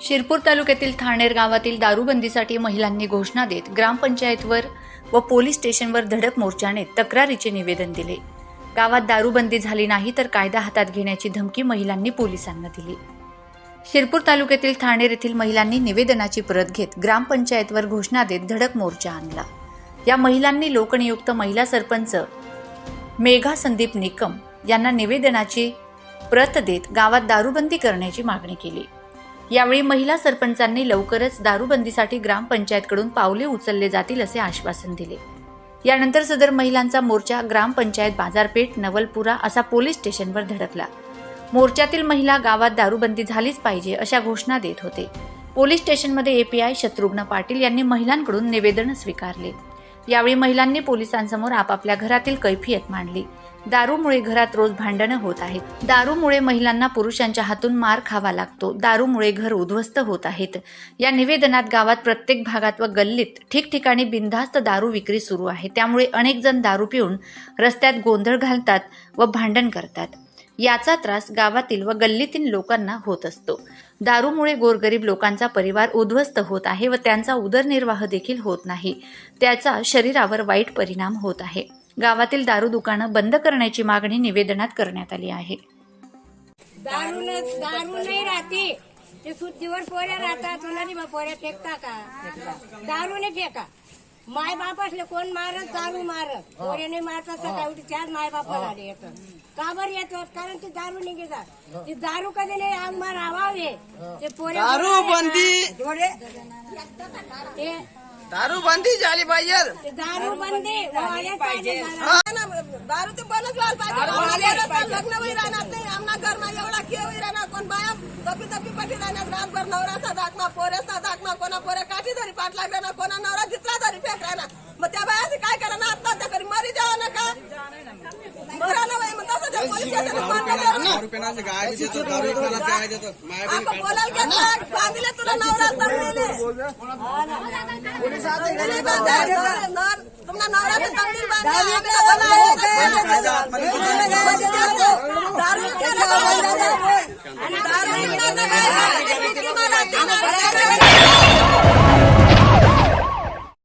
शिरपूर तालुक्यातील ठाणेर गावातील दारूबंदीसाठी महिलांनी घोषणा देत ग्रामपंचायतवर व पोलीस स्टेशनवर धडक मोर्चाने तक्रारीचे निवेदन दिले. गावात दारूबंदी झाली नाही तर कायदा हातात घेण्याची धमकी महिलांनी पोलिसांना दिली. शिरपूर तालुक्यातील ठाणेर येथील महिलांनी निवेदनाची प्रत घेत ग्रामपंचायतवर घोषणा देत धडक मोर्चा आणला. या महिलांनी लोकनियुक्त महिला सरपंच मेघा संदीप निकम यांना निवेदनाची प्रत देत गावात दारूबंदी करण्याची मागणी केली. यावेळी महिला सरपंचांनी लवकरच दारूबंदीसाठी ग्रामपंचायतकडून पावले उचलले जातील असे आश्वासन दिले. यानंतर सदर महिलांचा मोर्चा ग्रामपंचायत बाजारपेठ नवलपुरा असा पोलीस स्टेशनवर धडकला. मोर्चातील महिला गावात दारूबंदी झालीच पाहिजे अशा घोषणा देत होते. पोलीस स्टेशनमध्ये एपीआय शत्रुघ्न पाटील यांनी महिलांकडून निवेदन स्वीकारले. यावेळी महिलांनी पोलिसांसमोर आपापल्या घरातील कैफियत मांडली दारूमुळे घरात रोज भांडणं होत आहेत. दारूमुळे महिलांना पुरुषांच्या हातून मार खावा लागतो. दारूमुळे घर उद्ध्वस्त होत आहेत. या निवेदनात गावात प्रत्येक भागात व गल्लीत ठिकठिकाणी बिनधास्त दारू विक्री सुरू आहे. त्यामुळे अनेक जण दारू पिऊन रस्त्यात गोंधळ घालतात व भांडण करतात. याचा त्रास गावातील व गल्लीतील लोकांना होत असतो. दारूमुळे गोरगरीब लोकांचा परिवार उद्ध्वस्त होत आहे व त्यांचा उदरनिर्वाह देखील होत नाही. त्याचा शरीरावर वाईट परिणाम होत आहे. गावातील दारू दुकानं बंद करण्याची मागणी निवेदनात करण्यात आली आहे. दारू दारू नाही राहते. ते सुट्टीवर पोऱ्या राहतात पोऱ्या फेकता का? दारू नाही फेका. माय बाप असले कोण मारत दारू मारत? पोऱ्याने मारतात सकाळी त्याच माय बापाला आले येतात का बरं येतात कारण ती दारू नाही घेतात ती दारू कधी नाही आग मार आवावे ते पोऱ्या दारू बंदी. ते दारू बंदी झाली पाहिजे. दारू बंदी. पाहिजे. हा. दारू ते बंदच व्हायला पाहिजे. आम्हाला लग्न होई राहणार नाही. आमना घरमा एवढा खेळ होई राहणार. कोण बाया दपी दपी पाठी राहणार. रातभर नवऱ्याचा दाखमा पोऱ्याचा दाखमा कोणा पोऱ्या काठी धरी पाठ लागला ना कोणा नवरा जितला धरी फेक राहणार मग त्या बायाचे काय करा ना आत्महत्या करी मरी जावं ना का मरा ना बाई मग तसं त्या पोलीस स्टेशनला फोन केल्यावर आपण बोलायला घेतलं बांधले तुला नवरा बांधले. नर- तुमना नवरा के तंगडी बांधले. आम्ही तर बोलायला. दारू